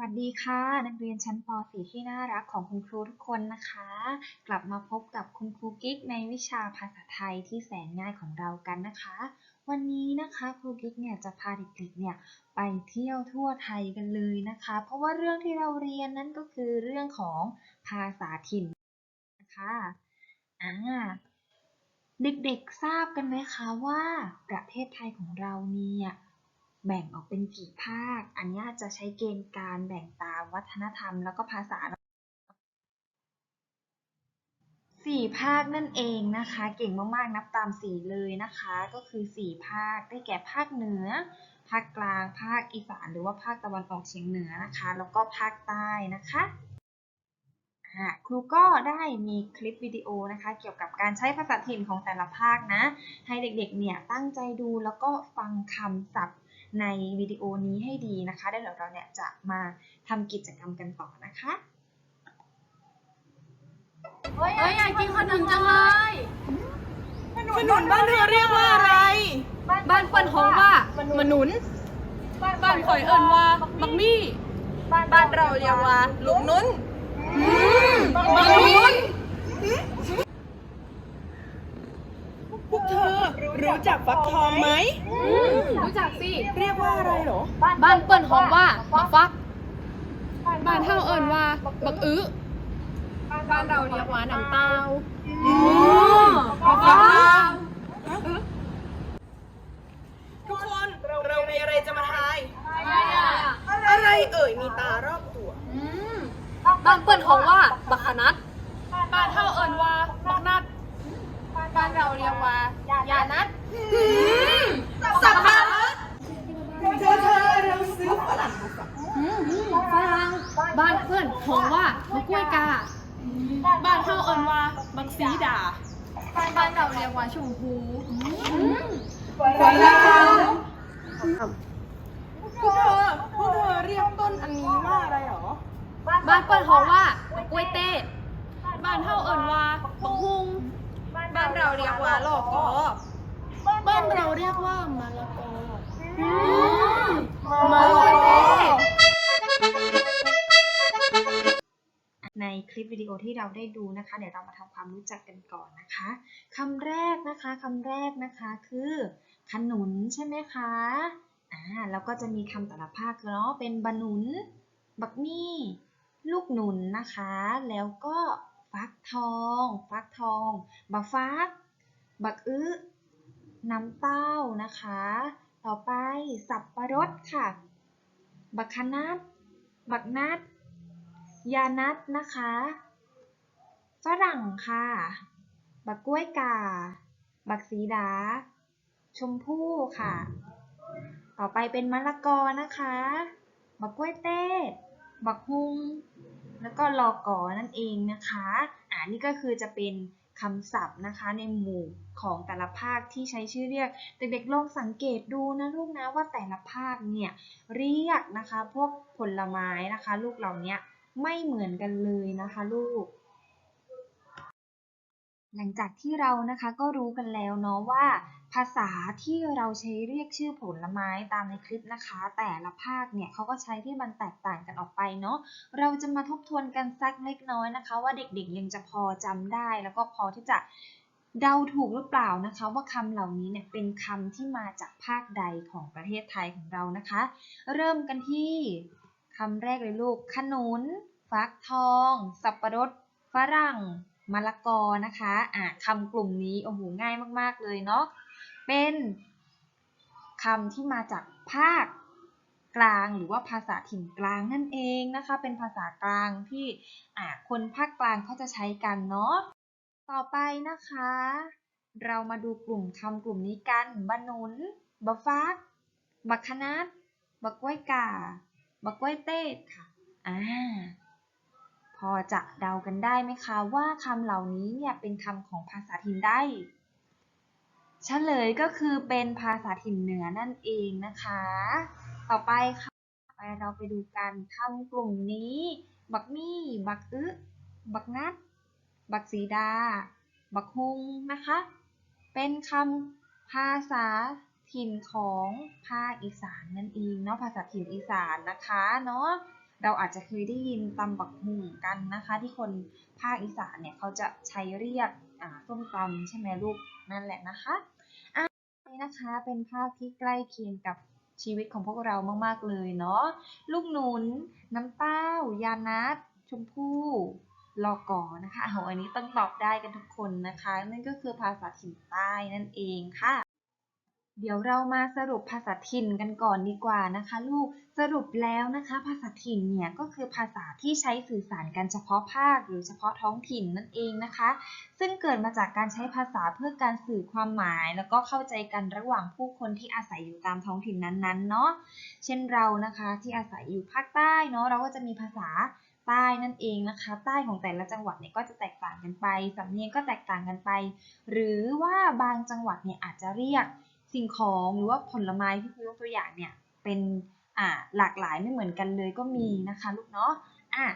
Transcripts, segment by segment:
วัสดีค่ะ นักเรียนชั้นป .4 ที่น่ารักของคุณครูทุกคนนะคะ กลับมาพบกับคุณครูกิ๊กในวิชาภาษาไทยที่แสนง่ายของเรากันนะคะ วันนี้นะคะครูกิ๊กเนี่ยจะพาเด็กๆเนี่ยไปเที่ยวทั่วไทยกันเลยนะคะ เพราะว่าเรื่องที่เราเรียนนั้นก็คือเรื่องของภาษาถิ่นนะคะอ่าเด็กๆทราบกันไหมคะว่าประเทศไทยของเราเนี่ย แบ่งออกเป็นกี่ภาค อันนี้จะใช้เกณฑ์การแบ่งตามวัฒนธรรมแล้วก็ภาษาสี่ภาคนั่นเองนะคะ เก่งมากๆนับตามสีเลยนะคะ ก็คือสี่ภาคได้แก่ภาคเหนือ ภาคกลางภาคอีสาน หรือว่าภาคตะวันออกเฉียงเหนือนะคะ แล้วก็ภาคใต้นะคะครูก็ได้มีคลิปวิดีโอนะคะ เกี่ยวกับการใช้ภาษาถิ่นของแต่ละภาคนะ ให้เด็กๆเนี่ยตั้งใจดูแล้วก็ฟังคำศัพท์ ในวิดีโอนี้ให้ดีนะคะแล้วเดี๋ยวเราเนี่ยจะมาทำกิจกรรมกันต่อนะคะเฮ้ยอยากกินขนมจังเลยขนุนบ้านเธอเรียกว่าอะไร บ้านเปิ้นของว่ามนุน บ้านข่อยเอิญว่าบักมี่ บ้านเราเรียกว่าลูกนุน มนุษย์ พวกเธอรู้ จักฟักทองไหม รู้จักสิ เรียกว่าอะไรเหรอ บ้านเปิ้นของว่าบักฟัก บ้านเท่าเอิญว่า บักอื้อบ้านเราเรียกว่าน้ำเต้าบักฟักทุกคนเรามีอะไรจะมาทาย อะไรเอ่ยมีตารอบตัว บ้านเปิ้นของว่า บักขนัดบ้านเท่าเอิญว่า บักนัดบ้านเราเรียกว่ายานัด สับปะรดเธอเธอเราซื้อฝรั่งมาฝากฝรั่งบ้านเพื่อนของว่าบักล้วยกา บ้านเท่าเอิญว่าบักซีดา บ้านเราเรียกว่าชมพูฝรั่งพวกเธอพวกเธอเรียกต้นอันนี้ว่าอะไรหรอ บ้านเปิ้นของว่าบักล้วยเต้บ้านเท่าเอิญว่าบักฮุงบ้านเราเรียกว่าหลอกอ บ้านเราเรียกว่ามะละกอมะละกอในคลิปวิดีโอที่เราได้ดูนะคะ เดี๋ยวเรามาทำความรู้จักกันก่อนนะคะคำแรกนะคะคำแรกนะคะคือขนุนใช่ไหมคะอ่าแล้วก็จะมีคำแต่ละภาคเนาะเป็นบะหนุน บักมี่ ลูกหนุนนะคะ แล้วก็ฟักทอง ฟักทองบักฟักบักอื้อ น้ำเต้านะคะ ต่อไปสับปะรดค่ะ บักคนัดบักนัด ยานัดนะคะ ฝรั่งค่ะ บักกล้วยกา บักสีดา ชมพู่ค่ะ ต่อไปเป็นมะละกอนะคะ บักกล้วยเต้บักฮุงแล้วก็ลอกอนั่นเองนะคะ อ่านี่ก็คือจะเป็น คำศัพท์นะคะ ในหมู่ของแต่ละภาคที่ใช้ชื่อเรียก เด็กๆลองสังเกตดูนะลูกนะว่าแต่ละภาคเนี่ยเรียกนะคะ พวกผลไม้นะคะ ลูกเหล่านี้ไม่เหมือนกันเลยนะคะ ลูก หลังจากที่เรานะคะก็รู้กันแล้วเนาะว่า ภาษาที่เราใช้เรียกชื่อผลไม้ตามในคลิปนะคะ แต่ละภาคเนี่ยเขาก็ใช้ที่มันแตกต่างกันออกไปเนาะเราจะมาทบทวนกันสักเล็กน้อยนะคะ ว่าเด็กๆยังจะพอจำได้ แล้วก็พอที่จะเดาถูกหรือเปล่านะคะ ว่าคำเหล่านี้เนี่ยเป็นคำที่มาจากภาคใดของประเทศไทยของเรานะคะ เริ่มกันที่คำแรกเลยลูก ขนุน ฟักทอง สับปะรด ฝรั่งมะละกอนะคะ อ่าคำกลุ่มนี้โอ้โหง่ายมากๆเลยเนาะ เป็นคำที่มาจากภาคกลางหรือว่าภาษาถิ่นกลางนั่นเองนะคะ เป็นภาษากลางที่คนภาคกลางเขาจะใช้กันเนาะต่อไปนะคะ เรามาดูกลุ่มคำกลุ่มนี้กันบะนุนบะฟักบัคนัดบักกล้วยกาบักกล้วยเต้ค่ะอ่าพอจะเดากันได้ไหมคะว่าคำเหล่านี้เนี่ยเป็นคำของภาษาถิ่นใด เฉลยก็คือเป็นภาษาถิ่นเหนือนั่นเองนะคะ ต่อไปค่ะไปเราไปดูกันคำกลุ่มนี้ บักมี่ บักอึบักนัด บักสีดา บักฮงนะคะ เป็นคำภาษาถิ่นของภาคอีสานนั่นเองเนาะภาษาถิ่นอีสานนะคะเนาะเราอาจจะเคยได้ยินตำบักหุ่งกันนะคะ ที่คนภาคอีสานเนี่ยเขาจะใช้เรียกส้มตำใช่ไหมลูกนั่นแหละนะคะ นี่นะคะ เป็นภาพที่ใกล้เคียงกับชีวิตของพวกเรามาก ๆ เลยเนาะ ลูกหนุน น้ำเต้า ยานัทชมพู่ลอกอนะคะโอาอันนี้ต้องตอบได้กันทุกคนนะคะ นั่นก็คือภาษาถิ่นใต้นั่นเองค่ะ เดี๋ยวเรามาสรุปภาษาถิ่นกันก่อนดีกว่านะคะลูก สรุปแล้วนะคะ ภาษาถิ่นเนี่ยก็คือภาษาที่ใช้สื่อสารกันเฉพาะภาค หรือเฉพาะท้องถิ่นนั่นเองนะคะ ซึ่งเกิดมาจากการใช้ภาษาเพื่อการสื่อความหมาย แล้วก็เข้าใจกันระหว่างผู้คนที่อาศัยอยู่ตามท้องถิ่นนั้นๆเนาะ เช่นเรานะคะที่อาศัยอยู่ภาคใต้เนาะเราก็จะมีภาษาใต้นั่นเองนะคะ ใต้ของแต่ละจังหวัดเนี่ยก็จะแตกต่างกันไป สำเนียงก็แตกต่างกันไป หรือว่าบางจังหวัดเนี่ยอาจจะเรียก สิ่งของหรือว่าผลไม้ที่ครูยกตัวอย่างเนี่ยเป็นอ่าหลากหลายไม่เหมือนกันเลยก็มีนะคะลูกเนาะอะ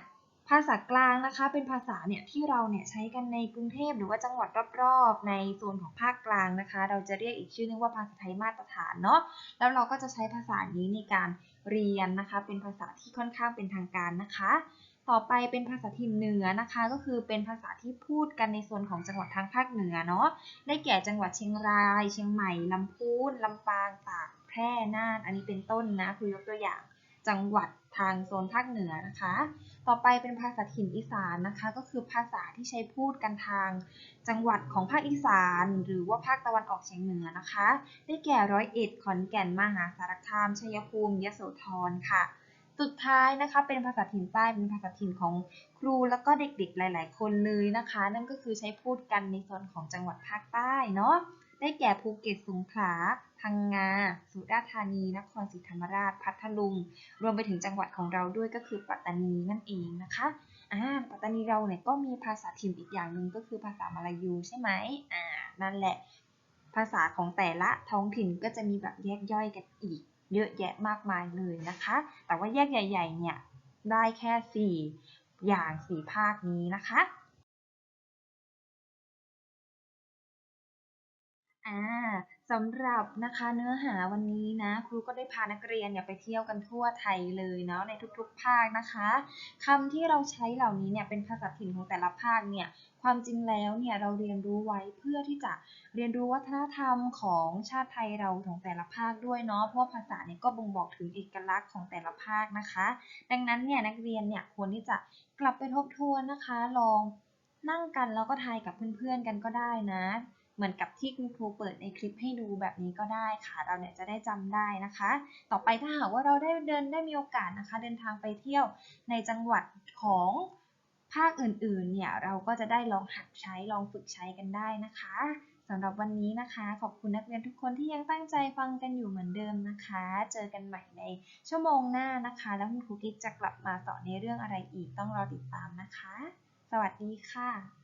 ภาษากลางนะคะเป็นภาษาเนี่ยที่เราเนี่ยใช้กันในกรุงเทพหรือว่าจังหวัดรอบๆ ในโซนของภาคกลางนะคะ เราจะเรียกอีกชื่อนึงว่าภาษาไทยมาตรฐานเนาะแล้วเราก็จะใช้ภาษานี้ในการเรียนนะคะ เป็นภาษาที่ค่อนข้างเป็นทางการนะคะ ต่อไปเป็นภาษาถิ่นเหนือนะคะ ก็คือเป็นภาษาที่พูดกันในโซนของจังหวัดทางภาคเหนือเนาะได้แก่จังหวัดเชียงราย เชียงใหม่ลำพูนลำปางตากแพร่น่าน อันนี้เป็นต้นนะครูยกตัวอย่างจังหวัดทางโซนภาคเหนือนะคะ ต่อไปเป็นภาษาถิ่นอีสานนะคะ ก็คือภาษาที่ใช้พูดกันทางจังหวัดของภาคอีสาน หรือว่าภาคตะวันออกเฉียงเหนือนะคะ ได้แก่ร้อยเอ็ดขอนแก่นมหาสารคามชัยภูมิยโสธรค่ะ สุดท้ายนะคะ เป็นภาษาถิ่นใต้เป็นภาษาถิ่นของครูแล้วก็เด็กๆหลาย ๆ คนเลยนะคะ นั่นก็คือใช้พูดกันในโซนของจังหวัดภาคใต้เนาะได้แก่ภูเก็ตสงขลาพังงา สุราษฎร์ธานี นครศรีธรรมราช พัทลุง รวมไปถึงจังหวัดของเราด้วยก็คือปัตตานีนั่นเองนะคะอ่าปัตตานีเราเนี่ยก็มีภาษาถิ่นอีกอย่างหนึ่งก็คือภาษามลายูใช่ไหมอ่านั่นแหละ ภาษาของแต่ละท้องถิ่นก็จะมีแบบแยกย่อยกันอีก เยอะแยะมากมายเลยนะคะ แต่ว่าแยกใหญ่ ๆ เนี่ย ได้แค่ 4 อย่างสี่ภาคนี้นะคะอ่าสำหรับนะคะเนื้อหาวันนี้นะครูก็ได้พานักเรียนเนี่ยไปเที่ยวกันทั่วไทยเลยเนาะในทุกๆ ภาคนะคะคำที่เราใช้เหล่านี้เนี่ยเป็นภาษาถิ่นของแต่ละภาคเนี่ย ความจริงแล้วเนี่ยเราเรียนรู้ไว้เพื่อที่จะเรียนรู้วัฒนธรรมของชาติไทยเราของแต่ละภาคด้วยเนาะเพราะภาษาเนี่ยก็บ่งบอกถึงเอกลักษณ์ของแต่ละภาคนะคะ ดังนั้นเนี่ยนักเรียนเนี่ยควรที่จะกลับไปทบทวนนะคะ ลองนั่งกันแล้วก็ทายกับเพื่อนๆกันก็ได้นะ เหมือนกับที่คุณครูเปิดในคลิปให้ดูแบบนี้ก็ได้ค่ะ เราเนี่ยจะได้จำได้นะคะ ต่อไปถ้าหากว่าเราได้เดินได้มีโอกาสนะคะ เดินทางไปเที่ยวในจังหวัดของ ภาคอื่นๆ เนี่ยเราก็จะได้ลองหัดใช้ลองฝึกใช้กันได้นะคะสำหรับวันนี้นะคะ ขอบคุณนักเรียนทุกคนที่ยังตั้งใจฟังกันอยู่เหมือนเดิมนะคะ เจอกันใหม่ในชั่วโมงหน้านะคะ แล้วคุณครูกิ๊กจะกลับมาสอนในเรื่องอะไรอีกต้องรอติดตามนะคะ สวัสดีค่ะ